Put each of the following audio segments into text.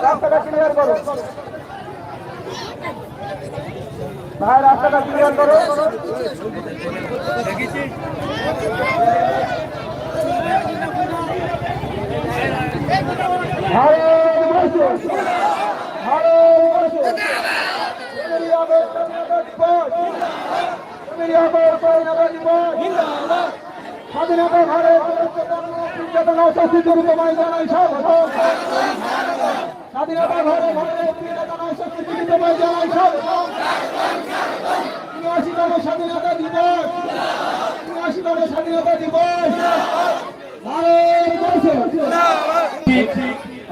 রাস্তাটা ক্লিয়ার করো ভাই রাস্তাটা ক্লিয়ার করো স্বাধীনতা ভারত চেতনা জানাই স্বাগতম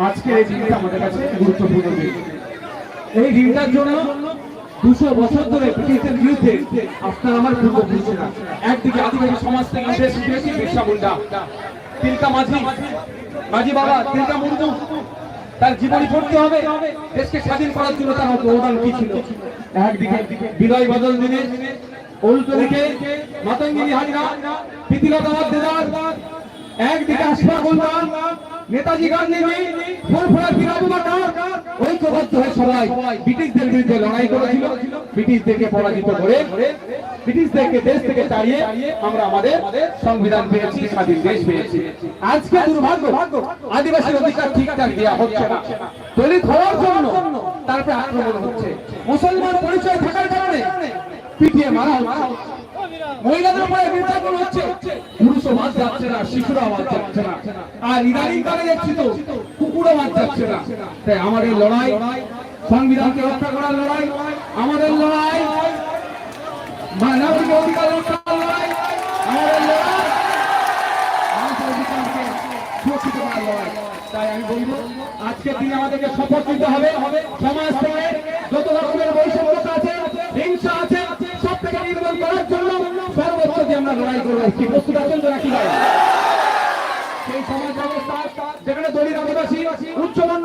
আজকের এই দিনটা আমাদের কাছে গুরুত্বপূর্ণ দিন। এই দিনটার জন্য দুশো বছর ধরে ব্রিটিশদের বিরুদ্ধে আপনার আমার পূর্বপুরুষেরা একদিকে আদিবাসী সমাজ থেকে এসে গিয়েছে বিরসা মুন্ডা, তিলকা মাঝি মাঝি বাবা, তিলকা মুন্ডু তার জীবনী পড়তে হবে। দেশকে স্বাধীন করার জন্য তার অবদান কি ছিল? একদিকে বিনয় বদল দিনে, উল্টো দিকে মাতঙ্গিনী হাজরা, প্রীতিলতা দেদার একদিকে আশফাক নেতাজি গান্ধী ফুলফুলা বিরাবু বাটার ঐক্যবদ্ধ হয়ে সবাই। ব্রিটিশদের বিরুদ্ধে লড়াই করেছিল। ব্রিটিশদেরকে পরাজিত করে ব্রিটিশদেরকে দেশ থেকে তাড়িয়ে আমরা আমাদের সংবিধান পেয়েছি, স্বাধীন দেশ পেয়েছি। আজকে দুর্ভাগ্য, আদিবাসী অধিকার ঠিকঠাক দেওয়া হচ্ছে না। দলিত হওয়ার জন্য তারপরে আক্রমণ হচ্ছে। মুসলমান পরিচয় থাকার কারণে পিটিয়ে মারা হচ্ছে। মহিলাদের উপরে নির্যাতন হচ্ছে। পুরুষও মাছ যাচ্ছে না শিশুরা মাছ যাচ্ছে না। আর ইদানিং কালে দেখছি তো কুকুরও মাছ যাচ্ছে না। তাই আমাদের লড়াই, সংবিধানকে রক্ষা করার লড়াই, আমাদের লড়াই মানবিক অধিকার রক্ষার লড়াই, আমাদের আমাদেরকে শপথ হবে। সমাজ যত রকমের বৈষম্যতা আছে, হিংসা আছে আমরা লড়াই করব। প্রস্তুত আছেন তো নাকি ভাই সেই সমাজ ব্যবস্থা যেখানে দলিত আদিবাসী উচ্চবর্ণ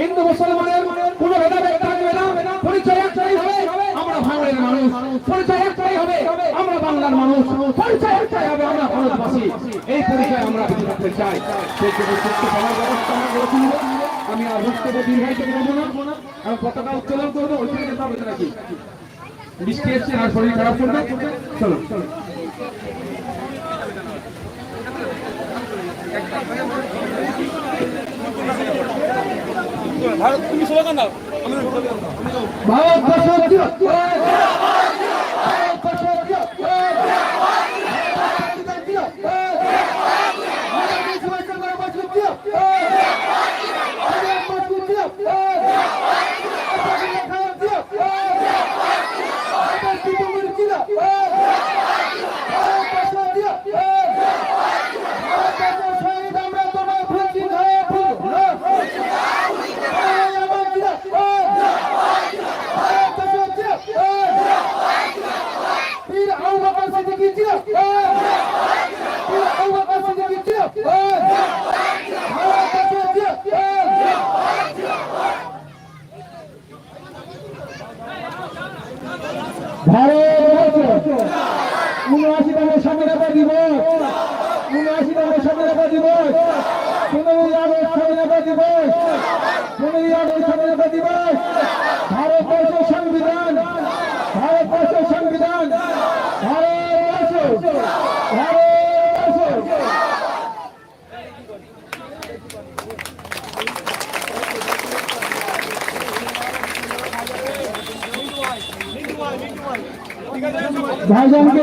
হিন্দু, মুসলমানের কোনো ভেদাভেদ থাকবে না। পরিচয় একটাই হবে, আমরা ভাঙড়ের মানুষ। পরিচয় একটাই হবে, আমরা বাংলার মানুষ। পরিচয় একটাই হবে, আমরা ভারতবাসী। এই পরিচয় আমরা বেঁচে থাকতে চাই। সেই জন্য সুস্থ সমাজ ব্যবস্থা আমরা গড়ে। আমি আর বক্তব্য দীর্ঘায়িত করব না। আমি পতাকা উত্তোলন করব, ওই থেকে যেতে হবে তো নাকি বৃষ্টি এসছে, আর শরীর খারাপ করবে। চলো চলো। ভারতবর্ষ জিন্দাবাদ! ভারতবর্ষ জিন্দাবাদ! ভারতবর্ষ স্বাধীনতা দিবস। উনআশিতম স্বাধীনতা দিবস। পনেরোই আগস্ট স্বাধীনতা দিবস। পনেরোই আগস্ট স্বাধীনতা দিবস। ভারতবর্ষের সংবিধান। ভারতবর্ষের সংবিধান। ভারতবর্ষ। ভারতবর্ষ। ভাইজানকে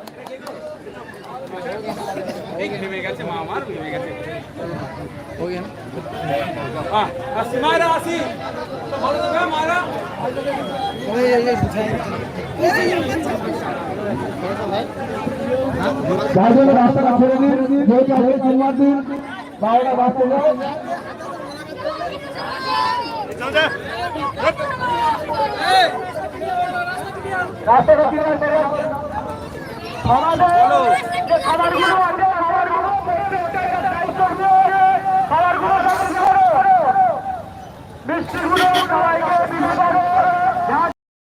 ভাইজানকে উত্তর দিয়ে বরণ করে নিতে আমাদের প্রসন্ন মারা আসি মারা ভাইজান রাস্তাটা ছেড়ে দিন যেহেতু আজকে জুম্মার দিন বারোটা যায় রাস্তাটা আমাদের বৃষ্টিগুলো সবাই